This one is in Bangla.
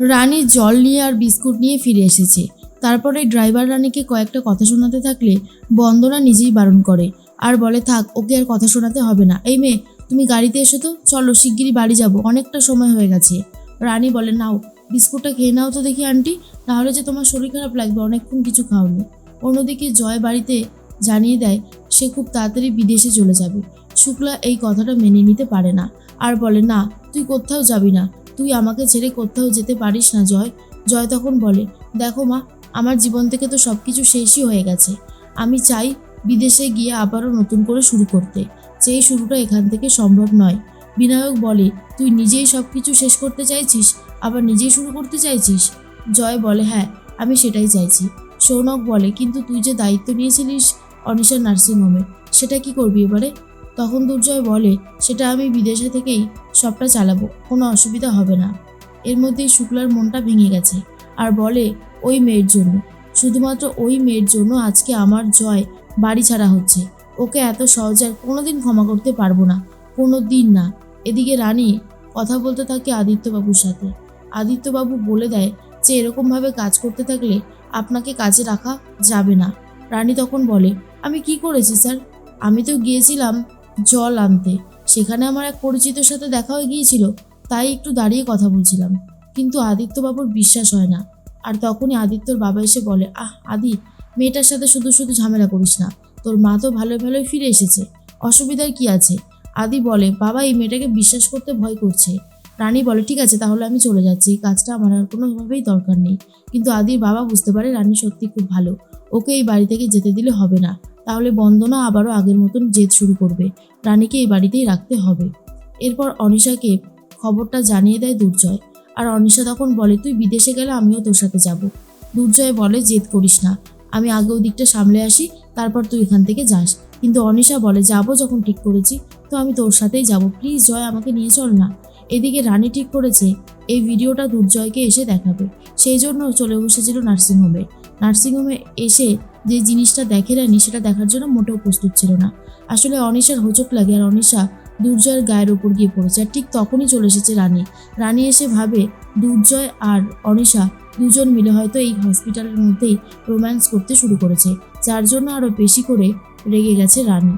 রানী জল নিয়ে আর বিস্কুট নিয়ে ফিরে এসেছে। তারপরে ড্রাইভার রানীকে কয়েকটা কথা শোনাতে থাকলে বন্দনা নিজেই বারণ করে। আর বলে, থাক, ওকে আর কথা শোনাতে হবে না। এই মেয়ে, তুমি গাড়িতে এসো তো। চলো, শিগগিরই বাড়ি যাব। অনেকটা সময় হয়ে গেছে। রানী বলে, নাও, বিস্কুটটা খেয়ে নাও তো দেখি, আন্টি। তাহলে যে তোমার শরীর খারাপ লাগবে, অনেকক্ষণ কিছু খাওনি। অন্যদিকে জয় বাড়িতে জানিয়ে দেয়, সে খুব তাড়াতাড়ি বিদেশে চলে যাবে। শুক্লা এই কথাটা মেনে নিতে পারে না। আর বলে, না, তুই কোথাও যাবি না। তুই আমাকে ছেড়ে কোথাও যেতে পারিস না, জয়। জয় তখন বলে, দেখো মা, আমার জীবন থেকে তো সব কিছু শেষই হয়ে গেছে। আমি চাই বিদেশে গিয়ে আবারও নতুন করে শুরু করতে। সেই শুরুটা এখান থেকে সম্ভব নয় বিনায়ক বলে, তুই নিজেই সব কিছু শেষ করতে চাইছিস? আবার নিজেই শুরু করতে চাইছিস জয় বলে হ্যাঁ আমি সেটাই চাইছি সৌনক বলে, কিন্তু তুই যে দায়িত্ব নিয়েছিলিস অনিশা নার্সিংহোমে, সেটা কি করবি এবারে? তখন দুর্জয় বলে, সেটা আমি বিদেশে থেকেই সবটা চালাবো, কোনো অসুবিধা হবে না। এর মধ্যেই শুক্লার মনটা ভেঙে গেছে আর বলে, ওই মেয়ের জন্য। শুধুমাত্র ওই মেয়ের জন্য আজকে আমার জয় বাড়ি ছাড়া হচ্ছে। ওকে এত সহজে আর কোনোদিন ক্ষমা করতে পারব না, কোনো দিন না। এদিকে রানী কথা বলতে থাকে আদিত্যবাবুর সাথে। আদিত্যবাবু বলে দেয়, যে এরকমভাবে কাজ করতে থাকলে আপনাকে কাজে রাখা যাবে না। রানী তখন বলে, আমি কি করেছি স্যার? আমি তো গিয়েছিলাম জল আনতে। সেখানে আমার এক পরিচিতর সাথে দেখা হয়ে গিয়েছিল, তাই একটু দাঁড়িয়ে কথা বলছিলাম। কিন্তু আদিত্যবাবুর বিশ্বাস হয় না। আর তখনই আদিত্যর বাবা এসে বলে, আহ, আদি, মেয়েটার সাথে শুধু শুধু ঝামেলা করিস না। তোর মা তো ভালোই ভালোই ফিরে এসেছে। অসুবিধার কি আছে? আদি বলে, বাবা, এই মেয়েটাকে বিশ্বাস করতে ভয় করছে। রানী বলে, ঠিক আছে, তাহলে আমি চলে যাচ্ছি। এই কাজটা আমার আর কোনোভাবেই দরকার নেই। কিন্তু আদির বাবা বুঝতে পারে রানী সত্যি খুব ভালো। ওকে এই বাড়ি থেকে যেতে দিলে হবে না। তাহলে বন্দনা আবারও আগের মতন জেদ শুরু করবে। রানীকে এই বাড়িতেই রাখতে হবে। এরপর অনিশাকে খবরটা জানিয়ে দেয় দুর্জয়। আর অনিশা তখন বলে, তুই বিদেশে গেলে আমিও তোর সাথে যাব। দুর্জয় বলে, জেদ করিস না। আমি আগে ওদিকটা সামলে আসি, তারপর তুই এখান থেকে যাস। কিন্তু অনিশা বলে, যাব যখন ঠিক করেছি, তো আমি তোর সাথেই যাব। প্লিজ, জয়, আমাকে নিয়ে চল না। এদিকে রানী ঠিক করেছে, এই ভিডিওটা দুর্জয়কে এসে দেখাবে। সেই জন্য চলে বসেছিল নার্সিংহোমে। নার্সিংহোমে এসে যে জিনিসটা দেখে রানি সেটা দেখার জন্য মোটেও প্রস্তুত ছিল না। আসলে অনিশার হোচক লাগে আর অনিশা দুর্জয়ের গায়ের ওপর গিয়ে পড়েছে আর ঠিক তখনই চলে এসেছে রানী। রানী এসে ভাবে, দুর্জয় আর অনিশা দুজন মিলে হয়তো এই হসপিটালের মধ্যেই রোম্যান্স করতে শুরু করেছে। যার জন্য আরও বেশি করে রেগে গেছে রানী।